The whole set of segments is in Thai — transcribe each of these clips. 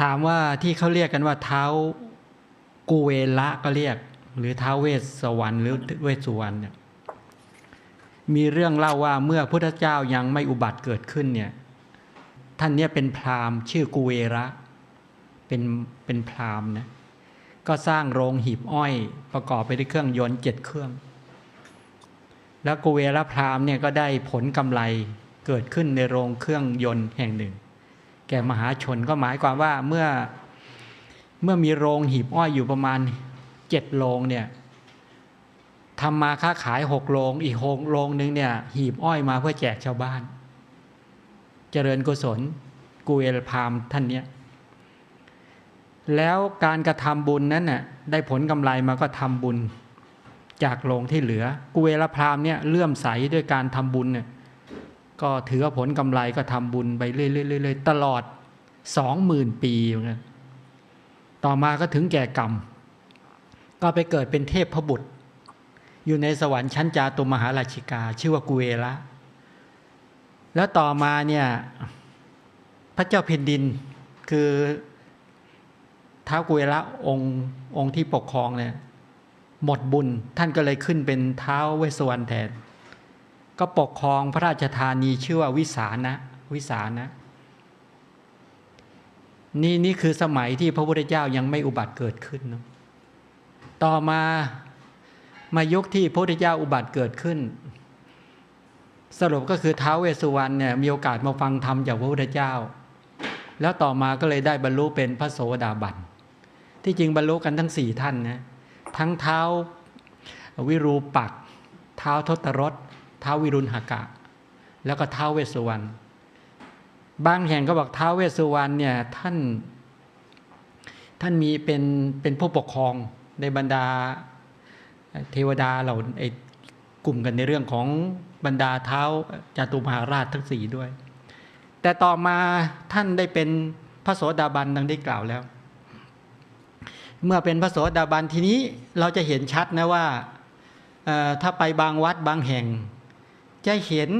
ถามว่าที่เขาเรียกกันว่าเท้ากูเวละก็เรียก หรือเท้าเวสสวรรค์หรือเวสสุวรรณเนี่ยมีเรื่องเล่าว่าเมื่อพุทธเจ้ายังไม่อุบัติเกิดขึ้นเนี่ยท่านเนี่ยเป็นพราหมณ์ชื่อกูเวระเป็นเป็นพราหมณ์นะก็สร้างโรงหีบอ้อยประกอบไปด้วยเครื่องยนต์เจ็ดเครื่อง แล้วกูเวระพราหมณ์เนี่ยก็ได้ผลกำไรเกิดขึ้นในโรงเครื่องยนต์แห่งหนึ่ง แก่มหาชนก็หมายความว่าเมื่อเมื่อมีโรงหีบอ้อยอยู่ประมาณเจ็ดโรงเนี่ยทำมาค้าขายหกโรงอีกหกโรงนึงเนี่ยหีบอ้อยมาเพื่อแจกชาวบ้าน เจริญกุศลกูเอลพามท่านเนี้ยแล้วการกระทำบุญนั้นน่ะได้ผลกำไรมาก็ทำบุญจากโรงที่เหลือกูเอลพรามเนี่ยเลื่อมใสด้วยการทำบุญเนี่ย ก็ถือว่าผลกำไรก็ทำบุญไปเรื่อยๆๆตลอดสองหมื่นปีนกันต่อมาก็ถึงแก่กรรม ก็ไปเกิดเป็นเทพพบุตร อยู่ในสวรรค์ชั้นจาตุมหาราชิกา ชื่อว่ากุเวละ แล้วต่อมาเนี่ยพระเจ้าแผ่นดินคือท้าวกุเวละองค์องค์ที่ปกครองเนี่ยหมดบุญท่านก็เลยขึ้นเป็นเท้าเวสสวรรณแทน ก็ปกครองพระราชธานีชื่อว่าวิสานะวิสานะนี่นี่คือสมัยที่พระพุทธเจ้ายังไม่อุบัติเกิดขึ้นนะต่อมามายุคที่พระพุทธเจ้าอุบัติเกิดขึ้น สรุปก็คือท้าวเวสสุวรรณเนี่ยมีโอกาสมาฟังธรรมจากพระพุทธเจ้า แล้วต่อมาก็เลยได้บรรลุเป็นพระโสดาบัน ที่จริงบรรลุกันทั้งสี่ท่านนะทั้งเท้าวิรูปักเท้าทศรถ ท้าววิรุณหกะ แล้วก็ท้าวเวสสุวรรณบางแห่งก็บอกท้าวเวสสุวรรณเนี่ยท่าน ท่านมีเป็นเป็นผู้ปกครองในบรรดาเทวดาเหล่าไอ้กลุ่มกันในเรื่องของบรรดาเท้าจาตุมหาราชทั้งสี่ด้วย แต่ต่อมาท่านได้เป็นพระโสดาบันดังได้กล่าวแล้ว เมื่อเป็นพระโสดาบันทีนี้เราจะเห็นชัดนะว่าถ้าไปบางวัดบางแห่ง จะเห็น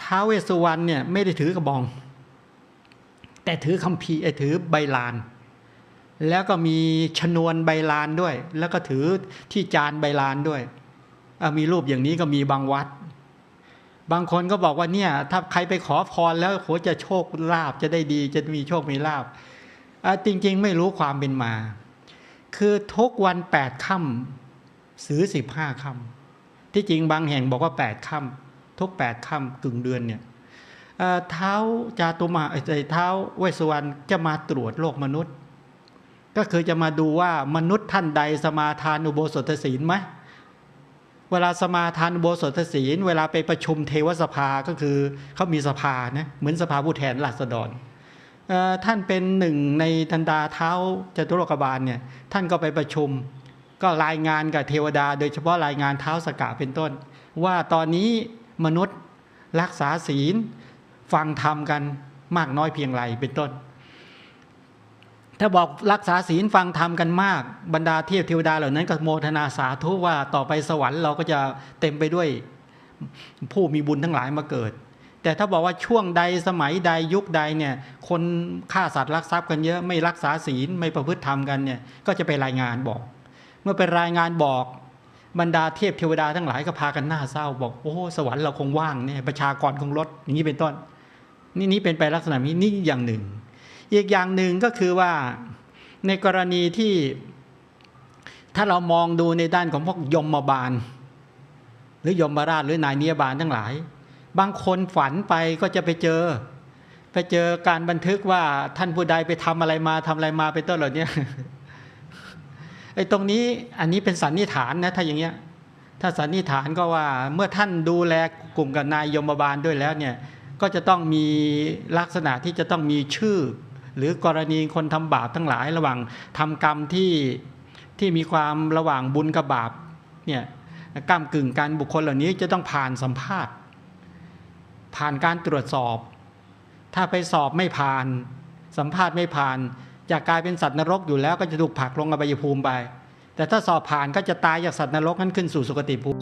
ท้าวเวสสุวรรณเนี่ยไม่ได้ถือกระบอง แต่ถือคำพีร์ถือใบลาน แล้วก็มีชนวนใบลานด้วย แล้วก็ถือที่จานใบลานด้วยมีรูปอย่างนี้ก็มีบางวัด บางคนก็บอกว่าเนี่ย ถ้าใครไปขอพรแล้วโหจะโชคลาภจะได้ดีจะมีโชคมีลาภจริง ๆ ไม่รู้ความเป็นมา คือทุกวันแปดค่ำซื้อสิบห้าค่ำ ที่จริงบางแห่งบอกว่าแปดค่ำทุกแปดค่ำกึ่งเดือนเนี่ยเท้าจาตุมาไอ้เท้าเวสุวรรณจะมาตรวจโลกมนุษย์ ก็คือจะมาดูว่ามนุษย์ท่านใดสมาทานอุโบสถศีลไหมเวลาสมาทานอุโบสถศีล เวลาไปประชุมเทวสภาก็คือเขามีสภานะเหมือนสภาผู้แทนราษฎรท่านเป็นหนึ่งในทันดาเท้าจตุโลกบาลเนี่ยท่านก็ไปประชุม ก็รายงานกับเทวดา โดยเฉพาะรายงานเท้าสกาเป็นต้น ว่าตอนนี้มนุษย์รักษาศีลฟังธรรมกันมากน้อยเพียงไรเป็นต้น ถ้าบอกรักษาศีลฟังธรรมกันมาก บรรดาเทพเทวดาเหล่านั้นก็โมทนาสาธุว่าต่อไปสวรรค์เราก็จะเต็มไปด้วยผู้มีบุญทั้งหลายมาเกิด แต่ถ้าบอกว่าช่วงใดสมัยใดยุคใดเนี่ยคนฆ่าสัตว์รักทรัพย์กันเยอะไม่รักษาศีลไม่ประพฤติธรรมกันเนี่ยก็จะไปรายงานบอก มื่อเป็นรายงานบอกบรรดาเทพเทวดาทั้งหลายก็พากันหน้าเศร้า บอกโอ้สวรรค์เราคงว่างเนี่ยประชากรคงลดอย่างนี้เป็นต้น นี่นี้เป็นไปลักษณะนี้นี่อย่างหนึ่ง อีกอย่างหนึ่งก็คือว่าในกรณีที่ถ้าเรามองดูในด้านของพวกยมบาล หรือยมราชหรือนายเนียบาลทั้งหลาย บางคนฝันไปก็จะไปเจอ ไปเจอการบันทึกว่าท่านผู้ใดไปทำอะไรมาทำอะไรมาเป็นต้นเหล่านี้ อ้ตรงนี้อันนี้เป็นสันนิษฐานนะถ้าอย่างเงี้ยถ้าสันนิษฐานก็ว่าเมื่อท่านดูแลกลุ่มกับนายยมบาลด้วยแล้วเนี่ยก็จะต้องมีลักษณะที่จะต้องมีชื่อ หรือกรณีคนทำบาปทั้งหลายระหว่างทำกรรมที่ที่มีความระหว่างบุญกับบาปเนี่ยกรรมกึ่งกันบุคคลเหล่านี้จะต้องผ่านสัมภาษณ์ ผ่านการตรวจสอบ ถ้าไปสอบไม่ผ่าน สัมภาษณ์ไม่ผ่าน จะกลายเป็นสัตว์นรกอยู่แล้วก็จะถูกผลักลงอบายภูมิไป แต่ถ้าสอบผ่านก็จะตายจากสัตว์นรกนั้นขึ้นสู่สุคติภูมิ